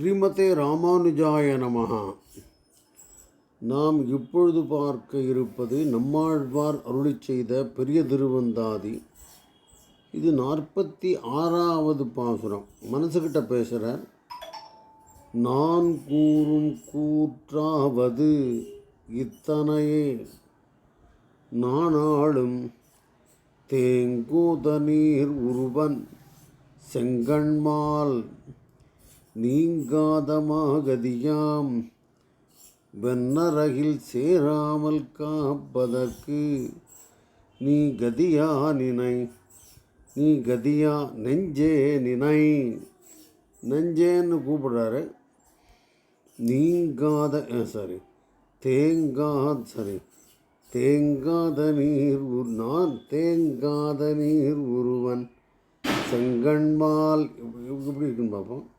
ஸ்ரீமதே ராமானுஜாய நமகா நாம் இப்பொழுது பார்க்க இருப்பது நம்மாழ்வார் அருளிச் செய்த பெரிய திருவந்தாதி. இது நாற்பத்தி ஆறாவது பாசுரம். மனசுக்கிட்ட பேசுகிறார் நான் கூறும் கூற்றாவது இத்தனையே. நானாளும் தேங்கூத நீர் உருவன் செங்கண்மால் நீங்காதமாகதியாம். வெண்ணரகில் சேராமல் காப்பதற்கு நீ கதியா நினை நீ கதியா நெஞ்சே நினை. நெஞ்சேன்னு கூப்பிடுறாரு. நீங்காத சாரி தேங்கா சரி தேங்காத நீர் உரு- நான் தேங்காத நீர் ஒருவன் செங்கண்மால் எப்படி இப்படி இருக்குன்னு பார்ப்போம்.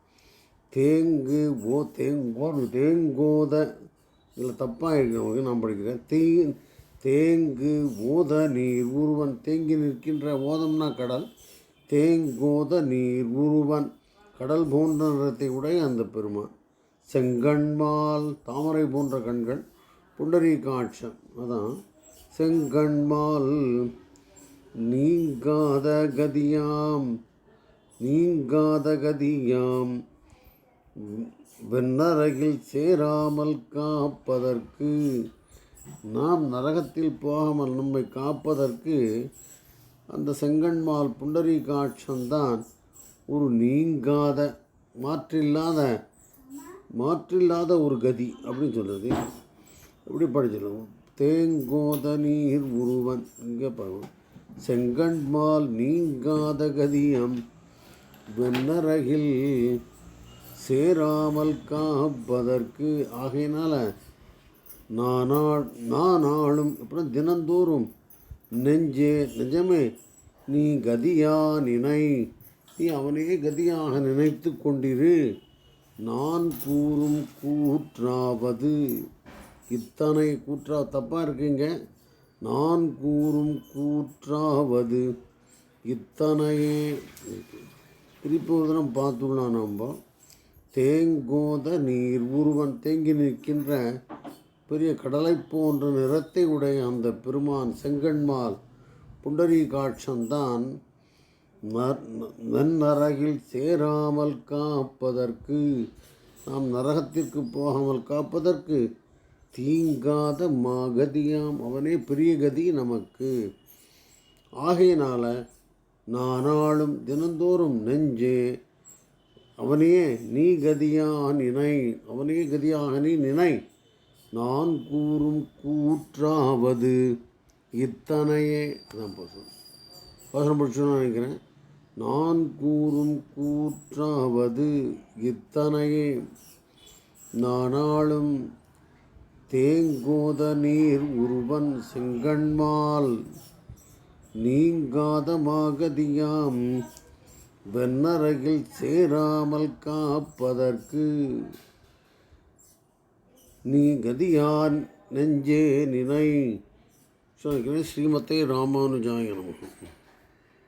தேங்கு ஓ தேங்கோ தேங்கோத. இதில் தப்பாக இருக்கிறவங்க நான் படிக்கிறேன். தே தேங்கு ஓத நீர் உருவன். தேங்கி நிற்கின்ற ஓதம்னா கடல். தேங்கோத நீர் உருவன். கடல் போன்ற நிறத்தை உடைய அந்த பெருமான். செங்கண்மால் தாமரை போன்ற கண்கள். புண்டரி காட்சம். அதான். செங்கண்மால் நீங்காத கதியாம். நீங்காத கதியாம். வெண்ணரகில் சேராமல் காப்பதற்கு நாம் நரகத்தில் போகாமல் நம்மை காப்பதற்கு அந்த செங்கண்மால் புண்டரி காட்சந்தான் ஒரு நீங்காத மாற்றில்லாத மாற்றில்லாத ஒரு கதி அப்படின்னு சொல்கிறது எப்படி படிச்சிடலாம் தேங்கோத நீர் உருவன். இங்கே பாருங்க. செங்கண்மால் நீங்காத கதியம் வெண்ணரகில் சேராமல் காப்பதற்கு. ஆகையினால் நானா நானாளும் அப்புறம் தினந்தோறும் நெஞ்சே நிஜமே நீ கதியா நினை நீ அவனையே கதியாக நினைத்து கொண்டிரு. நான் கூறும் கூற்றாவது. இத்தனை கூற்றா தப்பாக இருக்குங்க. நான் கூறும் கூற்றாவது. இத்தனையே. திருப்பி ஒரு தினம் பார்த்துடலாம் நம்ம தேங்கோத நீர் உருவன் தேங்கி நிற்கின்ற பெரிய கடலை போன்ற நிறத்தை உடைய அந்த பெருமான் செங்கண்மால் புண்டரி காட்சம்தான் நன்னரகில் சேராமல் காப்பதற்கு நாம் நரகத்திற்கு போகாமல் காப்பதற்கு தீங்காத மாகதியாம். அவனே பெரிய கதி நமக்கு. ஆகையினால நானாலும் தினந்தோறும் நெஞ்சே அவனையே நீ கதியா நினை அவனையே கதியாக நீ நினை நான் கூறும் கூற்றாவது இத்தனையே. அதான் போதும் வசனம் படிச்சுன்னு நினைக்கிறேன். நான் கூறும் கூற்றாவது இத்தனையே. நானாளும் தேங்கோத நீர் உருவன் செங்கண்மால் நீங்காத மாகதியாம் வெண்ணரகில் சேராமல் காப்பதற்கு. நீ கதியான் நெஞ்சே நினை. ஸோ ஸ்ரீமத்தை ராமானுஜாய நமகம்